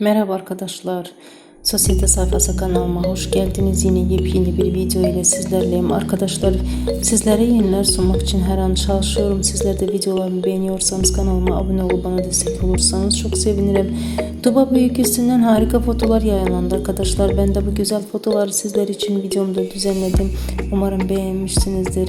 Merhaba arkadaşlar. Sosyete sayfası kanalıma hoş geldiniz. Yine yepyeni bir video ile sizlerleyim. Arkadaşlar sizlere yeniler sunmak için her an çalışıyorum. Sizler de videolarımı beğeniyorsanız kanalıma abone olup bana destek olursanız çok sevinirim. Duba Büyük üstünden harika fotolar yayınlandı arkadaşlar. Ben de bu güzel fotoları sizler için videomda düzenledim. Umarım beğenmişsinizdir.